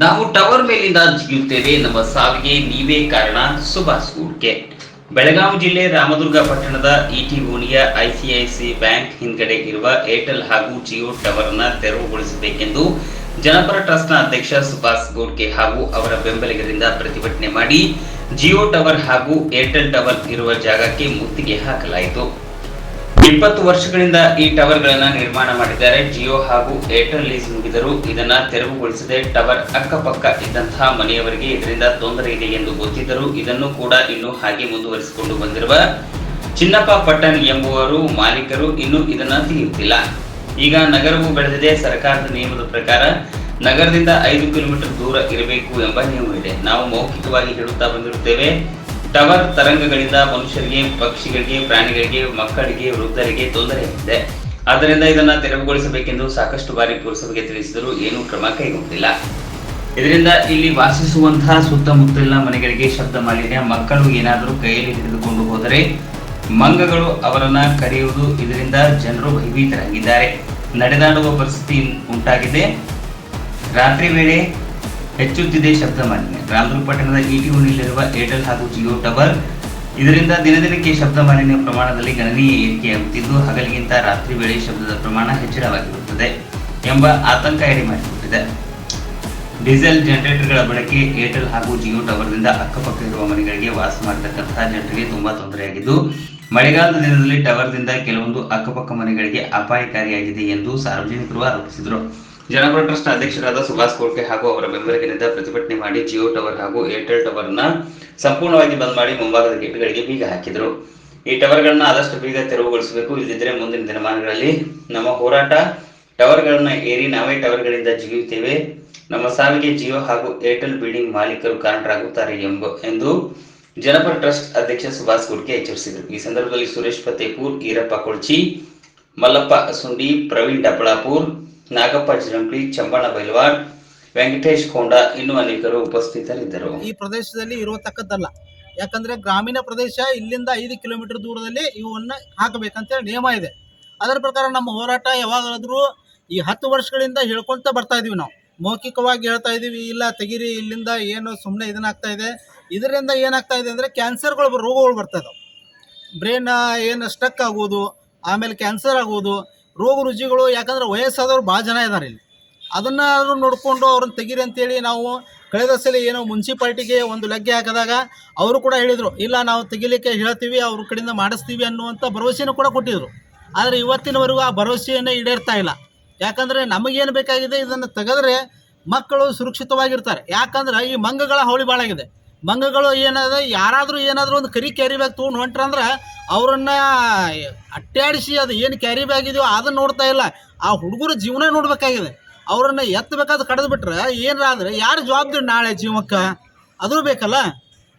ನಾವು ಟವರ್ ಮೇಲಿಂದ ಜಿಗಿಯುತ್ತೇವೆ ನಮ್ಮ ಸಾವಿಗೆ ನೀವೇ ಕಾರಣ ಸುಭಾಷ್ ಹೂಡ್ಕೆ ಬೆಳಗಾವಿ ಜಿಲ್ಲೆ ರಾಮದುರ್ಗ ಪಟ್ಟಣದ ಇಟಿ ಓಣಿಯ ಐಸಿಐಸಿ ಬ್ಯಾಂಕ್ ಹಿಂದ್ಗಡೆ ಇರುವ ಏರ್ಟೆಲ್ ಹಾಗೂ ಜಿಯೋ ಟವರ್ ಅನ್ನ ತೆರವುಗೊಳಿಸಬೇಕೆಂದು ಜನಪರ ಟ್ರಸ್ಟ್ನ ಅಧ್ಯಕ್ಷ ಸುಭಾಷ್ ಗೋಡ್ಕೆ ಹಾಗೂ ಅವರ ಬೆಂಬಲಿಗರಿಂದ ಪ್ರತಿಭಟನೆ ಮಾಡಿ ಜಿಯೋ ಟವರ್ ಹಾಗೂ ಏರ್ಟೆಲ್ ಟವರ್ ಇರುವ ಜಾಗಕ್ಕೆ ಮುತ್ತಿಗೆ ಹಾಕಲಾಯಿತು. ಇಪ್ಪತ್ತು ವರ್ಷಗಳಿಂದ ಈ ಟವರ್ ಗಳನ್ನ ನಿರ್ಮಾಣ ಮಾಡಿದ್ದಾರೆ. ಜಿಯೋ ಹಾಗೂ ಏರ್ಟೆಲ್ ಲೀಸ್ ಮುಗಿದರು ಇದನ್ನ ತೆರವುಗೊಳಿಸದೆ ಟವರ್ ಅಕ್ಕಪಕ್ಕ ಇದ್ದಂತಹ ಮನೆಯವರಿಗೆ ಇದರಿಂದ ತೊಂದರೆ ಇದೆ ಎಂದು ಗೊತ್ತಿದ್ದರು ಇದನ್ನು ಕೂಡ ಇನ್ನು ಹಾಗೆ ಮುಂದುವರಿಸಿಕೊಂಡು ಬಂದಿರುವ ಚಿನ್ನಪ್ಪ ಪಟ್ಟಣ್ ಎಂಬುವರು ಮಾಲೀಕರು ಇನ್ನು ಇದನ್ನ ತಿಳಿಯುತ್ತಿಲ್ಲ. ಈಗ ನಗರವು ಬೆಳೆದಿದೆ. ಸರ್ಕಾರದ ನಿಯಮದ ಪ್ರಕಾರ ನಗರದಿಂದ ಐದು ಕಿಲೋಮೀಟರ್ ದೂರ ಇರಬೇಕು ಎಂಬ ನಿಯಮ ಇದೆ ನಾವು ಮೌಖಿಕವಾಗಿ ಹೇಳುತ್ತಾ ಬಂದಿರುತ್ತೇವೆ. ಟವರ್ ತರಂಗಗಳಿಂದ ಮನುಷ್ಯರಿಗೆ, ಪಕ್ಷಿಗಳಿಗೆ, ಪ್ರಾಣಿಗಳಿಗೆ, ಮಕ್ಕಳಿಗೆ, ವೃದ್ಧರಿಗೆ ತೊಂದರೆಯಾಗಿದೆ ಆದ್ದರಿಂದ ಇದನ್ನು ತೆರವುಗೊಳಿಸಬೇಕೆಂದು ಸಾಕಷ್ಟು ಬಾರಿ ಪುರಸಭೆಗೆ ತಿಳಿಸಿದರೂ ಏನೂ ಕ್ರಮ ಕೈಗೊಂಡಿಲ್ಲ. ಇದರಿಂದ ಇಲ್ಲಿ ವಾಸಿಸುವಂತಹ ಸುತ್ತಮುತ್ತಲಿನ ಮನೆಗಳಿಗೆ ಶಬ್ದ ಮಾಲಿನ್ಯ, ಮಕ್ಕಳು ಏನಾದರೂ ಕೈಯಲ್ಲಿ ಹಿಡಿದುಕೊಂಡು ಹೋದರೆ ಮಂಗಗಳು ಅವರನ್ನ ಕರೆಯುವುದು, ಇದರಿಂದ ಜನರು ಭಯಭೀತರಾಗಿದ್ದಾರೆ. ನಡೆದಾಡುವ ಪರಿಸ್ಥಿತಿ ಉಂಟಾಗಿದೆ. ರಾತ್ರಿ ವೇಳೆ ಹೆಚ್ಚುತ್ತಿದೆ ಶಬ್ದ ಮಾಲಿನ್ಯ ರಾಮದುರ್ಗ ಪಟ್ಟಣದ ಇಟಿ ಓಣಿಯಲ್ಲಿರುವ ಏರ್ಟೆಲ್ ಹಾಗೂ ಜಿಯೋ ಟವರ್ ಇದರಿಂದ ದಿನದಿನಕ್ಕೆ ಶಬ್ದ ಮಾಲಿನ್ಯ ಪ್ರಮಾಣದಲ್ಲಿ ಗಣನೀಯ ಏರಿಕೆಯಾಗುತ್ತಿದ್ದು, ಹಗಲಿಗಿಂತ ರಾತ್ರಿ ವೇಳೆ ಶಬ್ದದ ಪ್ರಮಾಣ ಹೆಚ್ಚಳವಾಗಿರುತ್ತದೆ ಎಂಬ ಆತಂಕ ಎಡೆ ಮಾಡಿಕೊಟ್ಟಿದೆ ಡೀಸೆಲ್ ಜನರೇಟರ್ಗಳ ಬಳಕೆ ಏರ್ಟೆಲ್ ಹಾಗೂ ಜಿಯೋ ಟವರ್ದಿಂದ ಅಕ್ಕಪಕ್ಕ ಇರುವ ಮನೆಗಳಿಗೆ ವಾಸ ಮಾಡತಕ್ಕಂತಹ ಜನರಿಗೆ ತುಂಬಾ ತೊಂದರೆಯಾಗಿದ್ದು, ಮಳೆಗಾಲದ ದಿನದಲ್ಲಿ ಟವರ್ದಿಂದ ಕೆಲವೊಂದು ಅಕ್ಕಪಕ್ಕ ಮನೆಗಳಿಗೆ ಅಪಾಯಕಾರಿಯಾಗಿದೆ ಎಂದು ಸಾರ್ವಜನಿಕರು ಆರೋಪಿಸಿದರು. ಜನಪರ ಟ್ರಸ್ಟ್ ಅಧ್ಯಕ್ಷರಾದ ಸುಭಾಷ್ ಕೋರ್ಕೆ ಹಾಗೂ ಅವರ ಬೆಂಬಲಿಗರಿಂದ ಪ್ರತಿಭಟನೆ ಮಾಡಿ ಜಿಯೋ ಟವರ್ ಹಾಗೂ ಏರ್ಟೆಲ್ ಟವರ್ನ ಸಂಪೂರ್ಣವಾಗಿ ಬಂದ್ ಮಾಡಿ ಮುಂಭಾಗದ ಗೇಟ್ಗಳಿಗೆ ಬೀಗ ಹಾಕಿದರು. ಈ ಟವರ್ಗಳನ್ನ ಆದಷ್ಟು ಬೇಗ ತೆರವುಗೊಳಿಸಬೇಕು. ಇಲ್ಲದಿದ್ದರೆ ಮುಂದಿನ ದಿನಮಾನಗಳಲ್ಲಿ ನಮ್ಮ ಹೋರಾಟ ಟವರ್ಗಳನ್ನ ಏರಿ ನಾವೇ ಟವರ್ಗಳಿಂದ ಜಿಗಿಯುತ್ತೇವೆ. ನಮ್ಮ ಸಾವಿಗೆ ಜಿಯೋ ಹಾಗೂ ಏರ್ಟೆಲ್ ಬಿಲ್ಡಿಂಗ್ ಮಾಲೀಕರು ಕಾರಣರಾಗುತ್ತಾರೆ ಎಂಬ, ಎಂದು ಜನಪರ ಟ್ರಸ್ಟ್ ಅಧ್ಯಕ್ಷ ಸುಭಾಷ್ ಗುಡ್ಕೆ ಎಚ್ಚರಿಸಿದರು. ಈ ಸಂದರ್ಭದಲ್ಲಿ ಸುರೇಶ್ ಫತೇಪುರ್ ಈರಪ್ಪ ಕೊಳ್ಚಿ ಮಲ್ಲಪ್ಪ ಸುಂಡಿ, ಪ್ರವೀಣ್ ಡಬಳಾಪುರ್ ನಾಗಪ್ಪ ಜಿರಂಕಿ ಚಂಬಣ ಬೈಲ್ವಾಡ್, ವೆಂಕಟೇಶ್ ಕೋಂಡ ಇನ್ನೂ ಅನೇಕರು ಉಪಸ್ಥಿತರಿದ್ದರು. ಈ ಪ್ರದೇಶದಲ್ಲಿ ಇರುವತಕ್ಕದ್ದಲ್ಲ. ಯಾಕಂದ್ರೆ ಗ್ರಾಮೀಣ ಪ್ರದೇಶ ಇಲ್ಲಿಂದ ಐದು ಕಿಲೋಮೀಟರ್ ದೂರದಲ್ಲಿ ಇವನ್ನ ಹಾಕಬೇಕಂತೇಳಿ ನಿಯಮ ಇದೆ. ಅದರ ಪ್ರಕಾರ ನಮ್ಮ ಹೋರಾಟ ಯಾವಾಗಾದರೂ ಈ ಹತ್ತು ವರ್ಷಗಳಿಂದ ಹೇಳ್ಕೊಂತ ಬರ್ತಾ ಇದೀವಿ ನಾವು. ಮೌಖಿಕವಾಗಿ ಹೇಳ್ತಾ ಇದೀವಿ, ಇಲ್ಲ ತೆಗಿರಿ, ಇಲ್ಲಿಂದ ಏನು ಸುಮ್ಮನೆ ಇದನ್ನಾಗ್ತಾ ಇದೆ. ಇದರಿಂದ ಏನಾಗ್ತಾ ಇದೆ ಅಂದರೆ ಕ್ಯಾನ್ಸರ್ಗಳು ರೋಗಗಳು ಬರ್ತಾ ಇದಾವೆ. ಬ್ರೈನ್ ಏನು ಸ್ಟಕ್ ಆಗೋದು, ಆಮೇಲೆ ಕ್ಯಾನ್ಸರ್ ಆಗೋದು ರೋಗ ರುಜಿಗಳು ಯಾಕಂದ್ರೆ ವಯಸ್ಸಾದವ್ರು ಭಾಳ ಜನ ಇದ್ದಾರೆ ಇಲ್ಲಿ. ಅದನ್ನ ನೋಡಿಕೊಂಡು ಅವ್ರನ್ನ ತೆಗೀರಿ ಅಂತೇಳಿ ನಾವು ಕಳೆದ ಸಲ ಏನೋ ಮುನ್ಸಿಪಾಲ್ಟಿಗೆ ಒಂದು ಲಗ್ಗೆ ಹಾಕಿದಾಗ ಅವರು ಕೂಡ ಹೇಳಿದರು, ಇಲ್ಲ, ನಾವು ತೆಗಿಲಿಕ್ಕೆ ಹೇಳ್ತೀವಿ, ಅವ್ರ ಕಡೆಯಿಂದ ಮಾಡಿಸ್ತೀವಿ ಅನ್ನುವಂಥ ಭರವಸೆಯನ್ನು ಕೂಡ ಕೊಟ್ಟಿದ್ರು. ಆದರೆ ಇವತ್ತಿನವರೆಗೂ ಆ ಭರವಸೆಯನ್ನು ಈಡೇರ್ತಾ ಇಲ್ಲ. ಯಾಕಂದರೆ ನಮಗೇನು ಬೇಕಾಗಿದೆ, ಇದನ್ನು ತೆಗೆದ್ರೆ ಮಕ್ಕಳು ಸುರಕ್ಷಿತವಾಗಿರ್ತಾರೆ. ಯಾಕಂದ್ರೆ ಈ ಮಂಗಗಳ ಹಾವಳಿ ಭಾಳಾಗಿದೆ ಮಂಗಗಳು ಏನಾದ, ಯಾರಾದರೂ ಏನಾದರೂ ಒಂದು ಕರಿ ಕ್ಯಾರಿ ಬ್ಯಾಗ್ ತೊಗೊಂಡು ಹೊಂಟ್ರಂದ್ರೆ ಅವರನ್ನ ಅಟ್ಟಾಡಿಸಿ ಅದು ಏನು ಕ್ಯಾರಿ ಬ್ಯಾಗ್ ಇದೆಯೋ ಅದನ್ನು ನೋಡ್ತಾ ಇಲ್ಲ. ಆ ಹುಡುಗರ ಜೀವನ ನೋಡ್ಬೇಕಾಗಿದೆ. ಅವರನ್ನ ಎತ್ತಬೇಕಾದ್ರೆ ಕಡ್ದು ಬಿಟ್ರೆ ಏನಾದ್ರೆ ಯಾರು ಜವಾಬ್ದಾರಿ ನಾಳೆ ಜೀವಕ್ಕೆ? ಅದು ಬೇಕಲ್ಲ.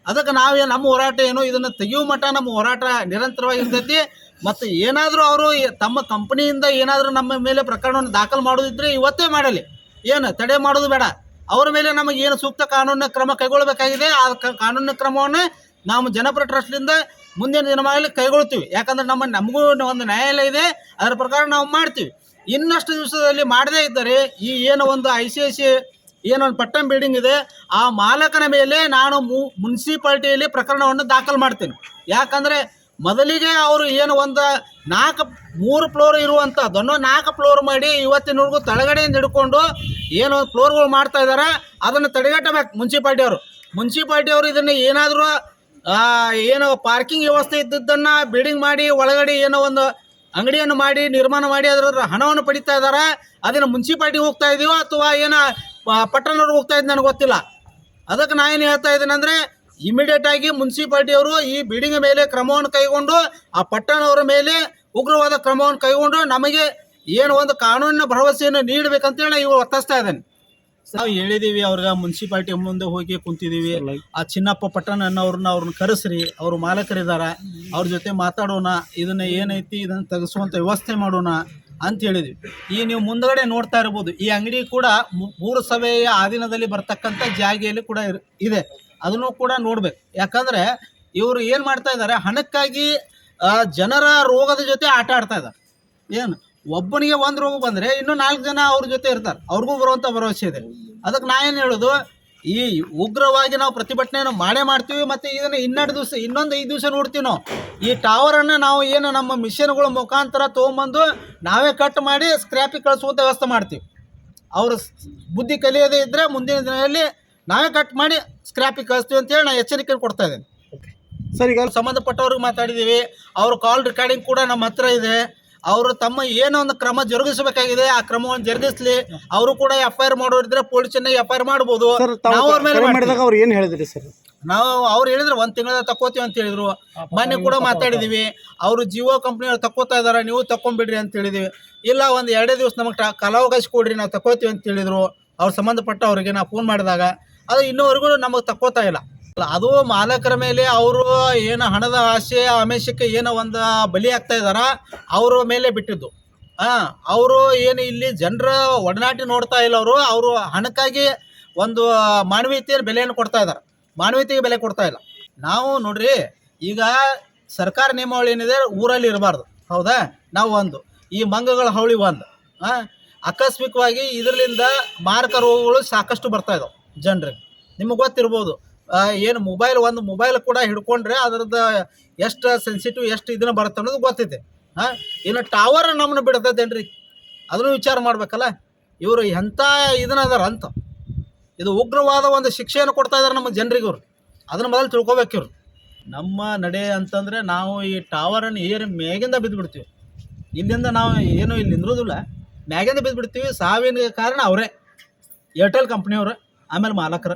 ಅದಕ್ಕೆ ನಾವೇ ನಮ್ಮ ಹೋರಾಟ ಏನು ಇದನ್ನು ತೆಗೆಯುವ ಮಟ್ಟ ನಮ್ಮ ಹೋರಾಟ ನಿರಂತರವಾಗಿ ಇರ್ತೈತಿ. ಮತ್ತು ಏನಾದರೂ ಅವರು ತಮ್ಮ ಕಂಪ್ನಿಯಿಂದ ಏನಾದರೂ ನಮ್ಮ ಮೇಲೆ ಪ್ರಕರಣವನ್ನು ದಾಖಲು ಮಾಡೋದಿದ್ರೆ ಇವತ್ತೇ ಮಾಡಲಿ. ಏನು ತಡೆ ಮಾಡೋದು ಬೇಡ. ಅವರ ಮೇಲೆ ನಮಗೆ ಏನು ಸೂಕ್ತ ಕಾನೂನಿನ ಕ್ರಮ ಕೈಗೊಳ್ಳಬೇಕಾಗಿದೆ, ಆ ಕಾನೂನಿನ ಕ್ರಮವನ್ನು ನಾವು ಜನಪರ ಟ್ರಸ್ಟ್ಲಿಂದ ಮುಂದಿನ ದಿನಮಾನದಲ್ಲಿ ಕೈಗೊಳ್ತೀವಿ. ಯಾಕಂದ್ರೆ ನಮ್ಮ, ನಮಗೂ ಒಂದು ನ್ಯಾಯಾಲಯ ಇದೆ, ಅದರ ಪ್ರಕಾರ ನಾವು ಮಾಡ್ತೀವಿ. ಇನ್ನಷ್ಟು ದಿವಸದಲ್ಲಿ ಮಾಡದೇ ಇದ್ದರೆ ಈ ಏನು ಒಂದು ಐ ಸಿ ಐ ಸಿ ಏನೊಂದು ಪಟ್ಟಣ ಬಿಲ್ಡಿಂಗ್ ಇದೆ, ಆ ಮಾಲಕನ ಮೇಲೆ ನಾನು ಮುನ್ಸಿಪಾಲ್ಟಿಯಲ್ಲಿ ಪ್ರಕರಣವನ್ನು ದಾಖಲು ಮಾಡ್ತೇನೆ. ಯಾಕಂದರೆ ಮೊದಲಿಗೆ ಅವರು ಏನು ಒಂದು ನಾಲ್ಕು, ಮೂರು ಫ್ಲೋರ್ ಇರುವಂಥದ್ದನ್ನು ನಾಲ್ಕು ಫ್ಲೋರ್ ಮಾಡಿ ಇವತ್ತಿನವರೆಗೂ ತಳಗಡೆಯಿಂದ ಹಿಡ್ಕೊಂಡು ಏನು ಫ್ಲೋರ್ಗಳು ಮಾಡ್ತಾ ಇದ್ದಾರೆ ಅದನ್ನು ತಡೆಗಟ್ಟಬೇಕು ಮುನ್ಸಿಪಾಲ್ಟಿಯವರು. ಮುನ್ಸಿಪಾಲ್ಟಿಯವರು ಇದನ್ನು ಏನಾದರೂ ಏನು ಪಾರ್ಕಿಂಗ್ ವ್ಯವಸ್ಥೆ ಇದ್ದದ್ದನ್ನು ಬಿಲ್ಡಿಂಗ್ ಮಾಡಿ ಒಳಗಡೆ ಏನೋ ಒಂದು ಅಂಗಡಿಯನ್ನು ಮಾಡಿ ನಿರ್ಮಾಣ ಮಾಡಿ ಅದರ ಹಣವನ್ನು ಪಡಿತಾ ಇದ್ದಾರೆ ಅದನ್ನು ಮುನ್ಸಿಪಾಲ್ಟಿ ಹೋಗ್ತಾ ಇದೀವೋ ಅಥವಾ ಏನೋ ಪಟ್ಟಣವ್ರಿಗೆ ಹೋಗ್ತಾ ಇದ್ದು ನನಗೆ ಗೊತ್ತಿಲ್ಲ. ಅದಕ್ಕೆ ನಾನು ಏನು ಹೇಳ್ತಾ ಇದ್ದೀನಿ ಅಂದರೆ ಇಮಿಡಿಯೇಟ್ ಆಗಿ ಮುನ್ಸಿಪಾಲ್ಟಿಯವರು ಈ ಬಿಲ್ಡಿಂಗ್ ಮೇಲೆ ಕ್ರಮವನ್ನು ಕೈಗೊಂಡು, ಆ ಪಟ್ಟಣವರ ಮೇಲೆ ಉಗ್ರವಾದ ಕ್ರಮವನ್ನು ಕೈಗೊಂಡು ನಮಗೆ ಏನು ಒಂದು ಕಾನೂನಿನ ಭರವಸೆಯನ್ನು ನೀಡಬೇಕಂತೇಳಿ ಇವರು ಒತ್ತಾಯಿಸ್ತಾ ಇದ್ದೇನೆ. ನಾವು ಹೇಳಿದೀವಿ, ಅವ್ರಿಗೆ ಮುನ್ಸಿಪಾಲ್ಟಿ ಮುಂದೆ ಹೋಗಿ ಕುಂತಿದೀವಿ. ಆ ಚಿನ್ನಪ್ಪ ಪಟ್ಟಣ ಅವ್ರನ್ನ ಅವ್ರನ್ನ ಕರೆಸ್ರಿ, ಅವರು ಮಾಲಕರಿದ್ದಾರೆ ಅವ್ರ ಜೊತೆ ಮಾತಾಡೋಣ, ಇದನ್ನ ಏನೈತಿ, ಇದನ್ನ ತೆಗೆಸುವಂಥ ವ್ಯವಸ್ಥೆ ಮಾಡೋಣ ಅಂತ ಹೇಳಿದ್ವಿ. ಈ ನೀವು ಮುಂದಗಡೆ ನೋಡ್ತಾ ಇರ್ಬೋದು, ಈ ಅಂಗಡಿ ಕೂಡ ಮು- ಸಭೆಯ ಆಧೀನದಲ್ಲಿ ಬರ್ತಕ್ಕಂಥ ಜಾಗೆಯಲ್ಲಿ ಕೂಡ ಇದೆ. ಅದನ್ನು ಕೂಡ ನೋಡ್ಬೇಕು. ಯಾಕಂದ್ರೆ ಇವರು ಏನು ಮಾಡ್ತಾ ಇದ್ದಾರೆ, ಹಣಕ್ಕಾಗಿ ಜನರ ರೋಗದ ಜೊತೆ ಆಟ ಆಡ್ತಾ ಇದ್ದಾರೆ. ಏನು? ಒಬ್ಬನಿಗೆ ಒಂದು ರೋಗ ಬಂದರೆ ಇನ್ನೂ ನಾಲ್ಕು ಜನ ಅವ್ರ ಜೊತೆ ಇರ್ತಾರೆ. ಅವ್ರಿಗೂ ಬರುವಂಥ ಭರವಸೆ ಇದೆ. ಅದಕ್ಕೆ ನಾ ಏನು ಹೇಳೋದು, ಈ ಉಗ್ರವಾಗಿ ನಾವು ಪ್ರತಿಭಟನೆಯನ್ನು ಮಾಡೇ ಮಾಡ್ತೀವಿ ಮತ್ತು ಇದನ್ನು ಇನ್ನೆರಡು ದಿವಸ, ಇನ್ನೊಂದು ಐದು ದಿವಸ ನೋಡ್ತೀವಿ ನಾವು. ಈ ಟವರನ್ನು ನಾವು ಏನು ನಮ್ಮ ಮಿಷನ್ಗಳ ಮುಖಾಂತರ ತೊಗೊಂಬಂದು ನಾವೇ ಕಟ್ ಮಾಡಿ ಸ್ಕ್ರ್ಯಾಪಿಗೆ ಕಳಿಸುವಂಥ ವ್ಯವಸ್ಥೆ ಮಾಡ್ತೀವಿ. ಅವರು ಬುದ್ಧಿ ಕಲಿಯದೇ ಇದ್ದರೆ ಮುಂದಿನ ದಿನದಲ್ಲಿ ನಾವೇ ಕಟ್ ಮಾಡಿ ಸ್ಕ್ರ್ಯಾಪಿಗೆ ಕಳಿಸ್ತೀವಿ ಅಂತೇಳಿ ನಾನು ಎಚ್ಚರಿಕೆ ಕೊಡ್ತಾ ಇದ್ದೇನೆ. ಸರ್ ಈಗ ಸಂಬಂಧಪಟ್ಟವ್ರಿಗೆ ಮಾತಾಡಿದ್ದೀವಿ ಅವ್ರ ಕಾಲ್ ರೆಕಾರ್ಡಿಂಗ್ ಕೂಡ ನಮ್ಮ ಹತ್ರ ಇದೆ. ಅವರು ತಮ್ಮ ಏನೋ ಒಂದು ಕ್ರಮ ಜರುಗಿಸಬೇಕಾಗಿದೆ ಆ ಕ್ರಮವನ್ನು ಜರುಗಿಸ್ಲಿ. ಅವರು ಕೂಡ ಎಫ್ ಐ ಆರ್ ಮಾಡೋರಿದ್ರೆ ಪೊಲೀಸನ್ನ ಎಫ್ ಐ ಆರ್ ಮಾಡ್ಬೋದು. ನಾವು ಅವ್ರ ಮೇಲೆ ಮಾಡಿದಾಗ ಅವ್ರು ಏನು ಹೇಳಿದ್ರಿ ಸರ್ ನಾವು ಅವ್ರು ಹೇಳಿದ್ರೆ ಒಂದು ತಿಂಗಳ ತಕ್ಕೋತೀವಿ ಅಂತ ಹೇಳಿದ್ರು. ಮೊನ್ನೆ ಕೂಡ ಮಾತಾಡಿದೀವಿ. ಅವರು ಜಿಯೋ ಕಂಪ್ನಿಯವ್ರು ತಕ್ಕೋತಾ ಇದಾರೆ ನೀವು ತಕೊಂಡ್ಬಿಡ್ರಿ ಅಂತ ಹೇಳಿದೀವಿ. ಇಲ್ಲ ಒಂದು ಎರಡೇ ದಿವಸ ನಮಗೆ ಟ ಕಾಲಾವಕಾಶ ಕೊಡ್ರಿ ನಾವು ತಕ್ಕೋತೀವಿ ಅಂತ ಹೇಳಿದ್ರು. ಅವ್ರು ಸಂಬಂಧಪಟ್ಟವ್ರಿಗೆ ನಾವು ಫೋನ್ ಮಾಡಿದಾಗ ಅದು ಇನ್ನೂವರೆಗೂ ನಮಗೆ ತಕ್ಕೋತಾ ಇಲ್ಲ. ಅದು ಮಾಲಕರ ಮೇಲೆ ಅವರು ಏನು ಹಣದ ಆಸೆ ಆಮೇಶಕ್ಕೆ ಏನೋ ಒಂದು ಬಲಿ ಆಗ್ತಾ ಇದಾರ ಅವ್ರ ಮೇಲೆ ಬಿಟ್ಟಿದ್ದು. ಹಾಂ ಅವರು ಏನು ಇಲ್ಲಿ ಜನರ ಒಡನಾಟಿ ನೋಡ್ತಾ ಇಲ್ಲ ಅವರು ಅವರು ಹಣಕ್ಕಾಗಿ ಒಂದು ಮಾನವೀಯತೆಯ ಬೆಲೆಯನ್ನು ಕೊಡ್ತಾ ಇದ್ದಾರೆ. ಮಾನವೀಯತೆಗೆ ಬೆಲೆ ಕೊಡ್ತಾ ಇಲ್ಲ. ನಾವು ನೋಡ್ರಿ, ಈಗ ಸರ್ಕಾರ ನಿಯಮಾವಳಿ ಏನಿದೆ, ಊರಲ್ಲಿ ಇರಬಾರ್ದು. ಹೌದಾ? ನಾವು ಒಂದು. ಈ ಮಂಗಗಳ ಹವಳಿ ಒಂದು. ಹಾಂ ಆಕಸ್ಮಿಕವಾಗಿ ಇದರಿಂದ ಮಾರಕ ರೋಗಗಳು ಸಾಕಷ್ಟು ಬರ್ತಾ ಇದಾವೆ. ಜನರಿಗೆ ನಿಮಗೆ ಗೊತ್ತಿರ್ಬೋದು. ಏನು ಮೊಬೈಲ್ ಒಂದು ಮೊಬೈಲ್ ಕೂಡ ಹಿಡ್ಕೊಂಡ್ರೆ ಅದರದ್ದು ಎಷ್ಟು ಸೆನ್ಸಿಟಿವ್ ಎಷ್ಟು ಇದನ್ನ ಬರುತ್ತೆ ಅನ್ನೋದು ಗೊತ್ತೈತೆ. ಹಾಂ ಇನ್ನು ಟವರ್ ನಮ್ಮನ್ನ ಬಿಡ್ತೈತೇನ್ರಿ? ಅದನ್ನು ವಿಚಾರ ಮಾಡ್ಬೇಕಲ್ಲ. ಇವರು ಎಂಥ ಇದನ್ನ ಅದಾರ ಅಂತ. ಇದು ಉಗ್ರವಾದ ಒಂದು ಶಿಕ್ಷೆಯನ್ನು ಕೊಡ್ತಾ ಇದ್ದಾರೆ ನಮ್ಮ ಜನರಿಗೆ ಇವರು. ಅದನ್ನ ಮೊದಲು ತಿಳ್ಕೊಬೇಕು ಇವರು. ನಮ್ಮ ನಡೆ ಅಂತಂದರೆ ನಾವು ಈ ಟವರನ್ನು ಏರಿ ಮೇಗಿಂದ ಬಿದ್ದು ಬಿಡ್ತೀವಿ ಇಲ್ಲಿಂದ ನಾವು ಏನು ಇಲ್ಲಿ ನಿಂದ್ರೋದಿಲ್ಲ. ಮ್ಯಾಗಿಂದ ಬಿದ್ದು ಬಿಡ್ತೀವಿ ಸಾವಿನ ಕಾರಣ ಅವರೇ. ಏರ್ಟೆಲ್ ಕಂಪ್ನಿಯವರು ಆಮೇಲೆ ಮಾಲಕರು